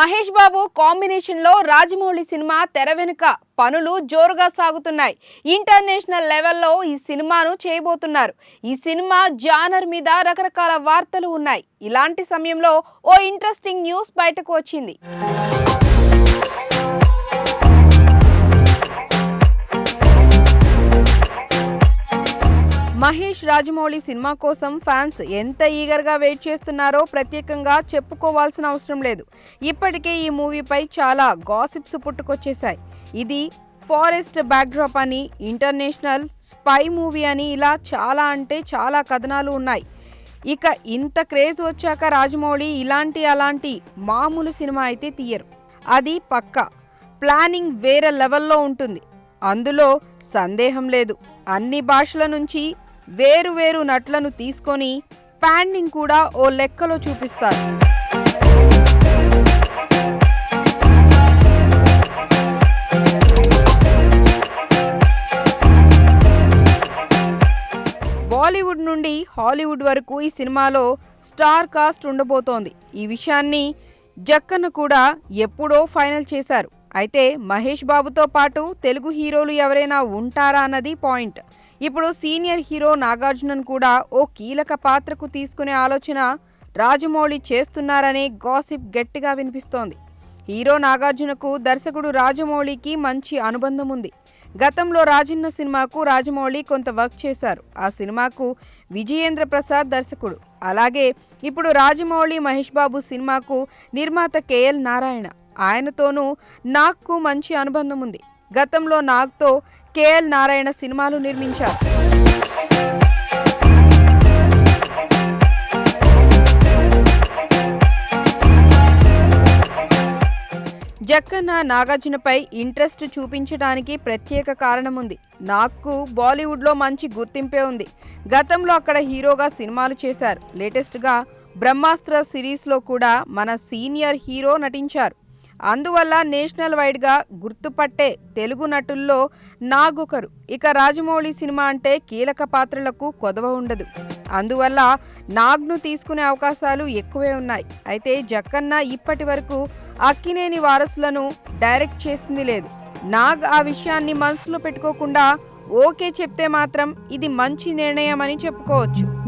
మహేష్ బాబు కాంబినేషన్లో రాజమౌళి సినిమా తెర వెనుక పనులు జోరుగా సాగుతున్నాయి. ఇంటర్నేషనల్ లెవెల్లో ఈ సినిమాను చేయబోతున్నారు. ఈ సినిమా జానర్ మీద రకరకాల వార్తలు ఉన్నాయి. ఇలాంటి సమయంలో ఓ ఇంట్రెస్టింగ్ న్యూస్ బయటకు వచ్చింది. మహేష్ రాజమౌళి సినిమా కోసం ఫ్యాన్స్ ఎంత ఈగర్గా వెయిట్ చేస్తున్నారో ప్రత్యేకంగా చెప్పుకోవాల్సిన అవసరం లేదు. ఇప్పటికే ఈ మూవీపై చాలా గాసిప్స్ పుట్టుకొచ్చేశాయి. ఇది ఫారెస్ట్ బ్యాక్డ్రాప్ అని ఇంటర్నేషనల్ స్పై మూవీ అని ఇలా చాలా అంటే చాలా కథనాలు ఉన్నాయి. ఇక ఇంత క్రేజ్ వచ్చాక రాజమౌళి ఇలాంటి అలాంటి మామూలు సినిమా అయితే తీయరు. అది పక్కా. ప్లానింగ్ వేరే లెవెల్లో ఉంటుంది. అందులో సందేహం లేదు. అన్ని భాషల నుంచి వేరు వేరు తీసుకొని ప్యాండింగ్ కూడా ఓ లెక్కలో చూపిస్తారు. బాలీవుడ్ నుండి హాలీవుడ్ వరకు ఈ సినిమాలో స్టార్ కాస్ట్ ఉండబోతోంది. ఈ విషయాన్ని జక్కన్న కూడా ఎప్పుడో ఫైనల్ చేశారు. అయితే మహేష్ బాబుతో పాటు తెలుగు హీరోలు ఎవరైనా ఉంటారా అన్నది పాయింట్. ఇప్పుడు సీనియర్ హీరో నాగార్జునన్ కూడా ఓ కీలక పాత్రకు తీసుకునే ఆలోచన రాజమౌళి చేస్తున్నారనే గాసిప్ గట్టిగా వినిపిస్తోంది. హీరో నాగార్జునకు దర్శకుడు రాజమౌళికి మంచి అనుబంధం ఉంది. గతంలో రాజన్న సినిమాకు రాజమౌళి కొంత వర్క్ చేశారు. ఆ సినిమాకు విజయేంద్ర ప్రసాద్ దర్శకుడు. అలాగే ఇప్పుడు రాజమౌళి మహేష్ బాబు సినిమాకు నిర్మాత కేఎల్ నారాయణ. ఆయనతోనూ నాగ్కు మంచి అనుబంధం ఉంది. గతంలో నాగ్తో కేఎల్ నారాయణ సినిమాలు నిర్మించారు. జక్కన్న నాగార్జునపై ఇంట్రెస్ట్ చూపించడానికి ప్రత్యేక కారణం ఉంది నాకు బాలీవుడ్లో మంచి గుర్తింపే ఉంది. గతంలో అక్కడ హీరోగా సినిమాలు చేశారు. లేటెస్ట్గా బ్రహ్మాస్త్ర సిరీస్లో కూడా మన సీనియర్ హీరో నటించారు. అందువల్ల నేషనల్ వైడ్గా గుర్తుపట్టే తెలుగు నటుల్లో నాగొకరు. ఇక రాజమౌళి సినిమా అంటే కీలక పాత్రలకు కొదవ ఉండదు. అందువల్ల నాగ్ను తీసుకునే అవకాశాలు ఎక్కువే ఉన్నాయి. అయితే జక్కన్న ఇప్పటి వరకు అక్కినేని వారసులను డైరెక్ట్ చేసింది లేదు. నాగ్ ఆ విషయాన్ని మనసులో పెట్టుకోకుండా ఓకే చెప్తే మాత్రం ఇది మంచి నిర్ణయం అని చెప్పుకోవచ్చు.